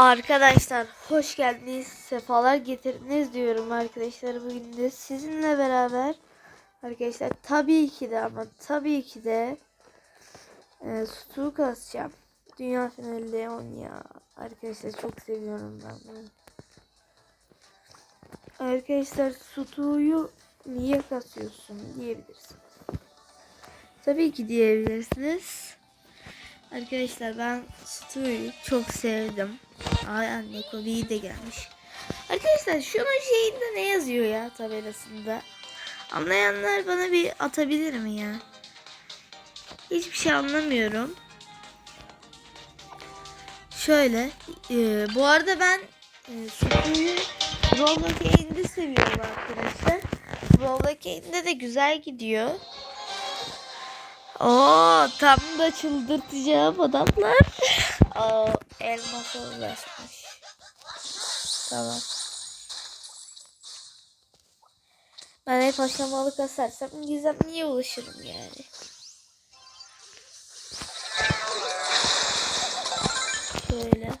Arkadaşlar hoş geldiniz. Sefalar getirdiniz diyorum arkadaşlar. Bugün de sizinle beraber arkadaşlar tabii ki de ama tabii ki de e, Stu'yu kasacağım. Dünya finali Leon ya. Arkadaşlar çok seviyorum ben bunu. Arkadaşlar Stu'yu niye kasıyorsun diyebilirsiniz. Tabii ki diyebilirsiniz. Arkadaşlar ben Stu'yu çok sevdim. Ay anne Kobe'yi de gelmiş. Arkadaşlar şunun şeyinde ne yazıyor ya tabelasında? Anlayanlar bana bir atabilir mi ya? Hiçbir şey anlamıyorum. Şöyle. e, bu arada ben e, Stu'yu Rollockane'de seviyorum arkadaşlar. Rollockane'de de güzel gidiyor. Oo tam da çıldırtacağım adamlar. Aa, elmasa ulaşmış. Tamam. Ben hep aşamalı kasarsam gizem niye ulaşırım yani? Şöyle.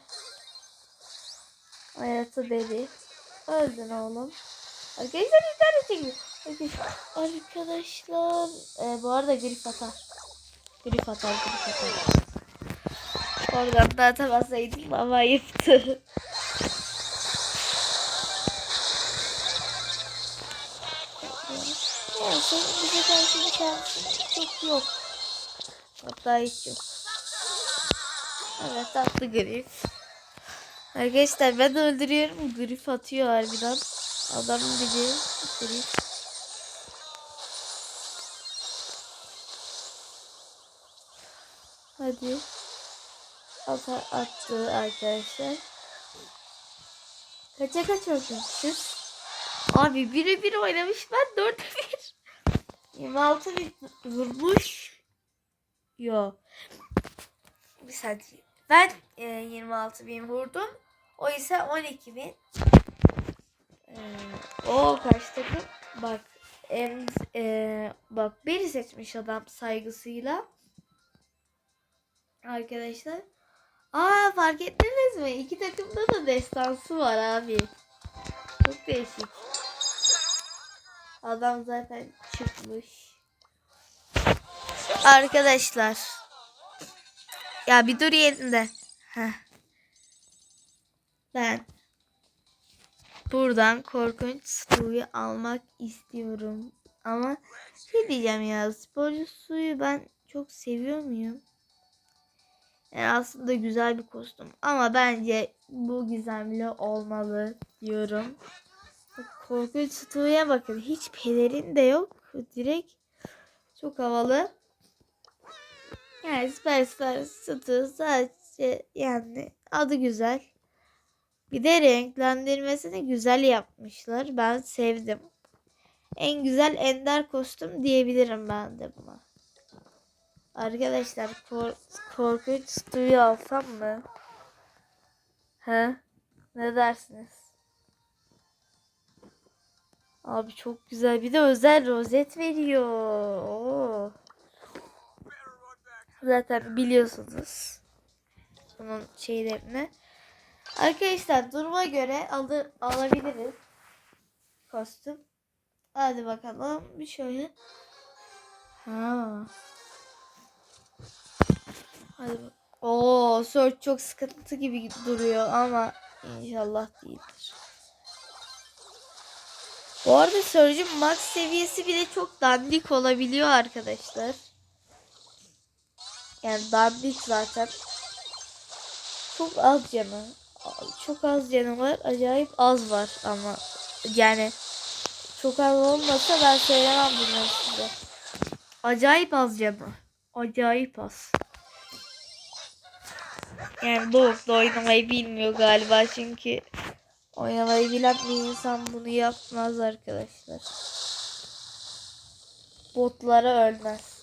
Hayatı deli. Öldün oğlum. Arkadaşlar internet çekiyor. Arkadaşlar. E, bu arada grif atar. Grif atar, grif atar. Oradan da atamasaydım ama ayıptı. Senin bize karşı bir şansın çok yok. Hatta hiç yok. Evet tatlı grif. Arkadaşlar ben öldürüyorum. Grif atıyor harbiden. Adam gibi grif. Hadi. Ata attı arkadaşlar. Kaça kaç oynamışız? Abi bire bir oynamış ben dörde bir. 26 bin vurmuş. Yo. Bir saniye. Ben e, 26 bin vurdum. O ise 12 bin. E, o kaç takım? Bak. En, e, bak biri seçmiş adam saygısıyla. Arkadaşlar. Aa fark ettiniz mi? İki takımda da destansı var abi. Çok değişik. Adam zaten çıkmış. Arkadaşlar. Ya bir dur yerinde. Heh. Ben buradan korkunç suyu almak istiyorum. Ama şey diyeceğim ya sporcu suyu ben çok seviyor muyum? Yani aslında güzel bir kostüm. Ama bence bu gizemli olmalı diyorum. Korkunç Stu'ya bakın. Hiç pelerin de yok. Direkt çok havalı. Yani süper süper Stu sadece yani adı güzel. Bir de renklendirmesini güzel yapmışlar. Ben sevdim. En güzel ender kostüm diyebilirim ben de buna. Arkadaşlar kor korkunç Stu'yu alsam mı? He? Ne dersiniz? Abi çok güzel. Bir de özel rozet veriyor. Oo. Zaten biliyorsunuz. Bunun şeylerini. Arkadaşlar duruma göre alır, alabiliriz. Kostüm. Hadi bakalım. Bir şöyle. Ha. Hadi bak. Oo, Search çok sıkıntı gibi duruyor ama inşallah değildir. Bu arada Surge'ın max seviyesi bile çok dandik olabiliyor arkadaşlar. Yani dandik zaten. Çok az canı. Çok az canı var. Acayip az var ama yani çok az olmasa ben söylemem bunları size. Acayip az canı. Acayip az. Yani da oynamayı bilmiyor galiba çünkü oynamayı bilen bir insan bunu yapmaz arkadaşlar. Botlara ölmez.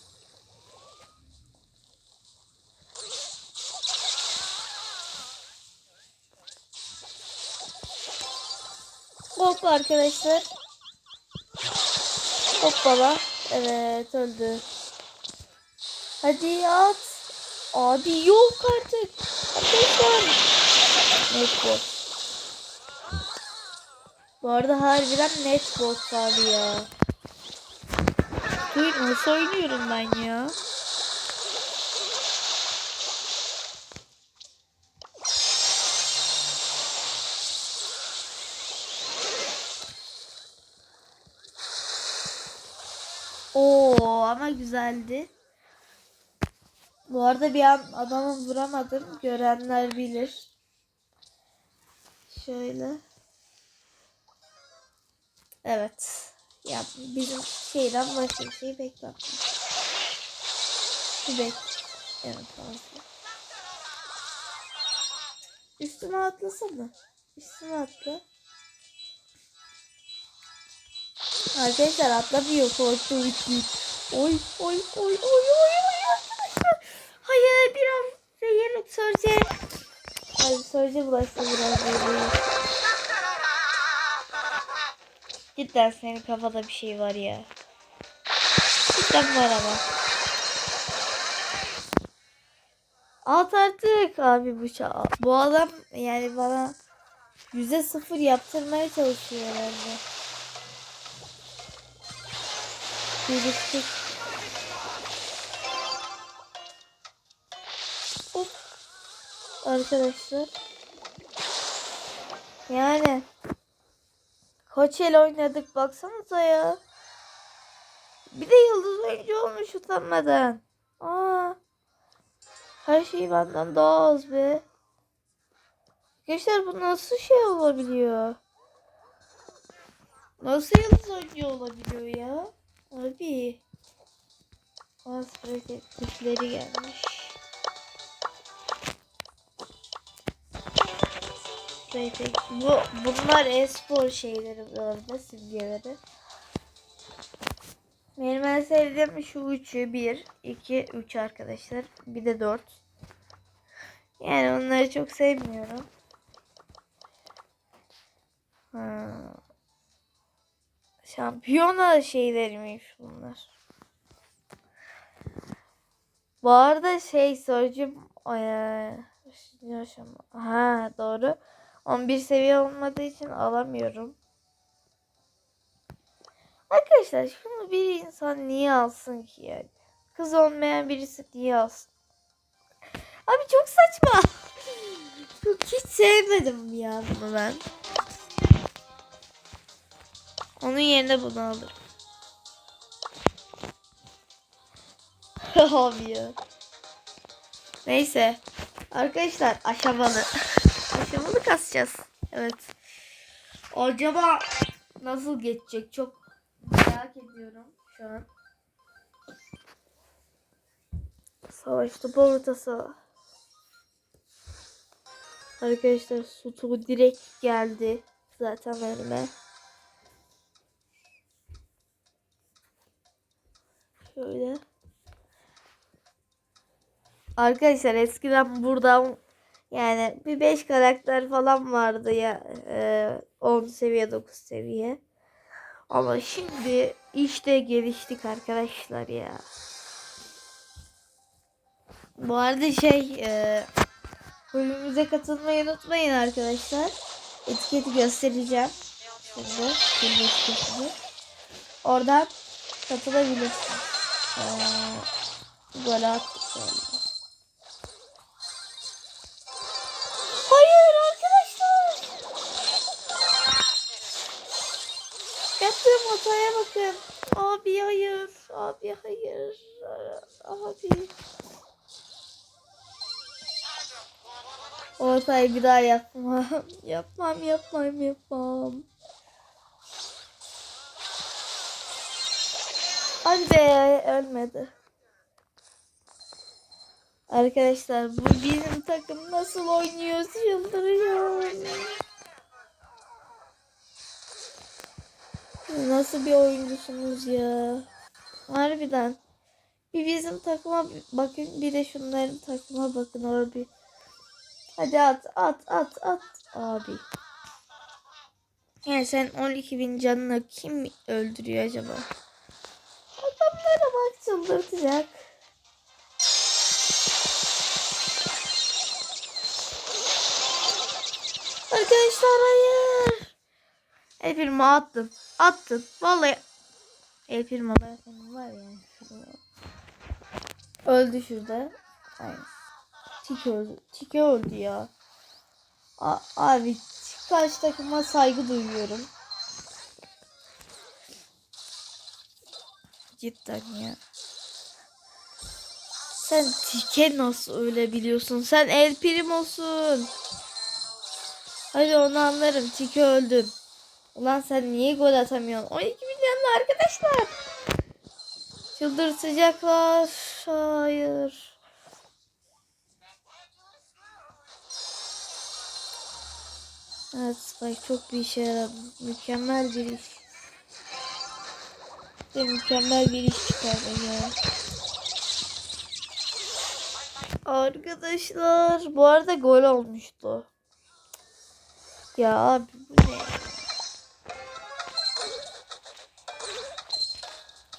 Hop arkadaşlar. Hoppala. Evet öldü. Hadi at. Abi yok artık. Arkadaşlar. Çok bot. Bu arada harbiden net bot abi ya. Duy nasıl oynuyorum ben ya? Oo ama güzeldi. Bu arada bir an adamı vuramadım. Görenler bilir. Şöyle. Evet. Ya bizim şeyden başka bir şey beklettim. Bir bek. Evet fazla. Üstüme atlasana. Üstüme atla. Arkadaşlar atlamıyor korktuğu için. Oy oy oy oy oy oy arkadaşlar. Hayır bir an zehir Sörce. Sörce bulaştı biraz zehir. Cidden senin kafada bir şey var ya. Cidden var ama. At artık abi bu ça- Bu adam yani bana yüze sıfır yaptırmaya çalışıyor herhalde. Biriktik. Of. Arkadaşlar. Yani. Kaç oynadık baksanıza ya. Bir de yıldız oyuncu olmuş utanmadan. Aa. Her şey benden daha az be. Arkadaşlar bu nasıl şey olabiliyor? Nasıl yıldız oyuncu olabiliyor ya? Abi. Az teklifleri gelmiş. Sprey Bu, bunlar e-spor şeyleri bu arada simgeleri. Benim en sevdiğim şu üçü. Bir, iki, üç arkadaşlar. Bir de dört. Yani onları çok sevmiyorum. Ha. Şampiyona şeyleriymiş bunlar. Bu arada şey sorucum eee, üçüncü aşama. Ha doğru. 11 seviye olmadığı için alamıyorum. Arkadaşlar şunu bir insan niye alsın ki yani? Kız olmayan birisi niye alsın? Abi çok saçma. Çok hiç sevmedim ya bunu ben. Onun yerine bunu alırım. Abi ya. Neyse. Arkadaşlar aşamalı. kasacağız. Evet. Acaba nasıl geçecek çok merak ediyorum şu an. Savaş topu ortası. Arkadaşlar su direkt geldi. Zaten önüme. Şöyle. Arkadaşlar eskiden buradan yani bir 5 karakter falan vardı ya. E, 10 seviye 9 seviye. Ama şimdi işte geliştik arkadaşlar ya. Bu arada şey e, bölümümüze katılmayı unutmayın arkadaşlar. Etiketi göstereceğim. Şimdi, şimdi etiketini. Oradan katılabilirsiniz. Ee, gol attık bakın. Abi hayır. Abi hayır. Abi. O hatayı bir daha yapmam. yapmam yapmam yapmam. Hadi be ölmedi. Arkadaşlar bu bizim takım nasıl oynuyor çıldırıyor. Nasıl bir oyuncusunuz ya? Harbiden. Bir bizim takıma bakın bir de şunların takıma bakın abi. Hadi at at at at abi. Yani sen 12 bin canını kim öldürüyor acaba? Adamlara bak çıldırtacak. Arkadaşlar hayır. El firma attım. Attım. Vallahi El firma ben var ya. şurada. Öldü şurada. Aynen. Tiki öldü. Tiki öldü ya. A- abi karşı takıma saygı duyuyorum. Cidden ya. Sen Tike nasıl ölebiliyorsun? Sen El Primo'sun. Hadi onu anlarım. Tike öldün. Ulan sen niye gol atamıyorsun? 12 milyonlu arkadaşlar. Çıldırtacaklar. Hayır. Evet Spike çok bir işe yaradı. Mükemmel bir iş. Ve mükemmel bir iş çıkardı ya. Arkadaşlar bu arada gol olmuştu. Ya abi bu ne?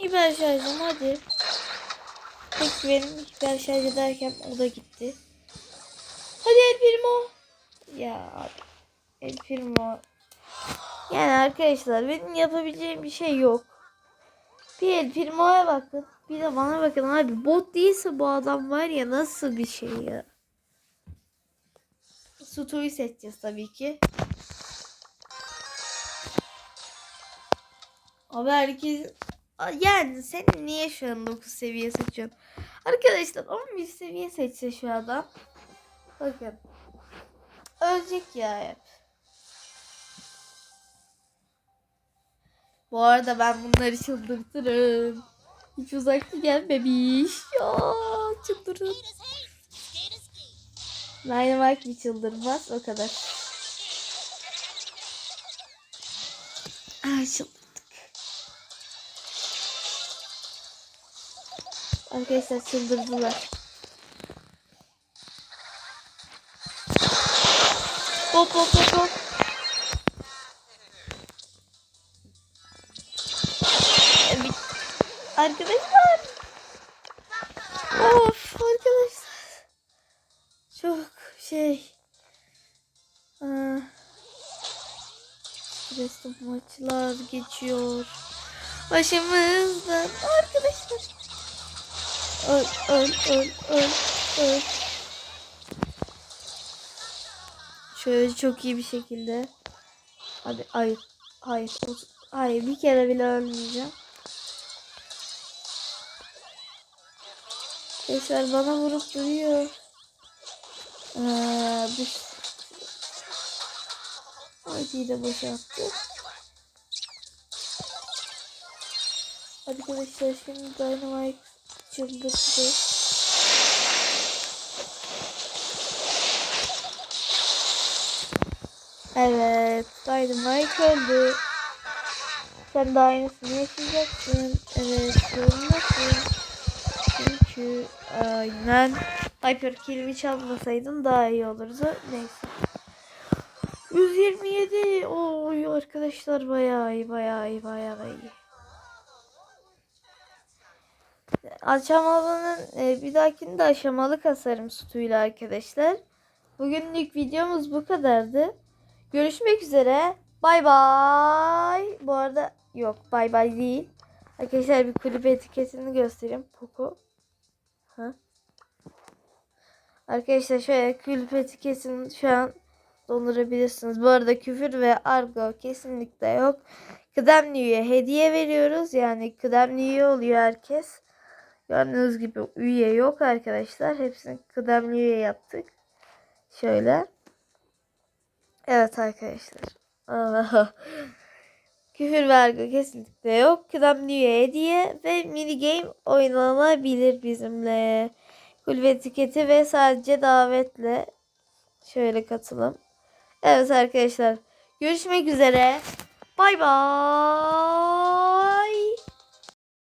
Hiper şarjım hadi. Peki benim hiper şarj ederken o da gitti. Hadi El Primo. Ya abi. El Primo. Yani arkadaşlar benim yapabileceğim bir şey yok. Bir El Primo'ya bakın. Bir de bana bakın abi. Bot değilse bu adam var ya nasıl bir şey ya. Sutu'yu seçeceğiz tabii ki. Abi herkes yani sen niye şu an 9 seviye seçiyorsun? Arkadaşlar 11 seviye seçse şu adam. Bakın. Ölecek ya hep. Bu arada ben bunları çıldırtırım. Hiç uzakta gelmemiş. Ya çıldırın. Dynamite bir çıldırmaz o kadar. Ay çıldırdık. Arkadaşlar çıldırdılar. Hop hop hop hop. Evet. Arkadaşlar. Of arkadaşlar. Çok şey. Aa, stresli maçlar geçiyor. Başımızdan arkadaşlar. Öl öl öl öl öl. Şöyle çok iyi bir şekilde. Hadi hayır. Hayır. Hayır bir kere bile ölmeyeceğim. Eser bana vurup duruyor. Ee, bir... Hadi de boşalttı. Arkadaşlar şimdi Dynamite çıldırttı. Evet, Dynamite öldü. Sen de aynısını yaşayacaksın. Evet, zorundasın. Çünkü aynen Hyper Kill'imi çalmasaydın daha iyi olurdu. Neyse. 127. Oy arkadaşlar bayağı iyi, bayağı iyi, bayağı iyi. Aşamalının e, bir dahakinde aşamalı kasarım sütüyle arkadaşlar. Bugünlük videomuz bu kadardı. Görüşmek üzere. Bay bay. Bu arada yok bay bay değil. Arkadaşlar bir kulüp etiketini göstereyim. Poco. Ha? Arkadaşlar şöyle kulüp etiketini şu an dondurabilirsiniz. Bu arada küfür ve argo kesinlikle yok. Kıdemli üye hediye veriyoruz. Yani kıdemli üye oluyor herkes. Gördüğünüz gibi üye yok arkadaşlar. Hepsini kıdemli üye yaptık. Şöyle. Evet arkadaşlar. Küfür vergi kesinlikle yok. Kıdemli üye hediye ve mini game oynanabilir bizimle. Kulübe etiketi ve sadece davetle şöyle katılım. Evet arkadaşlar. Görüşmek üzere. Bay bay.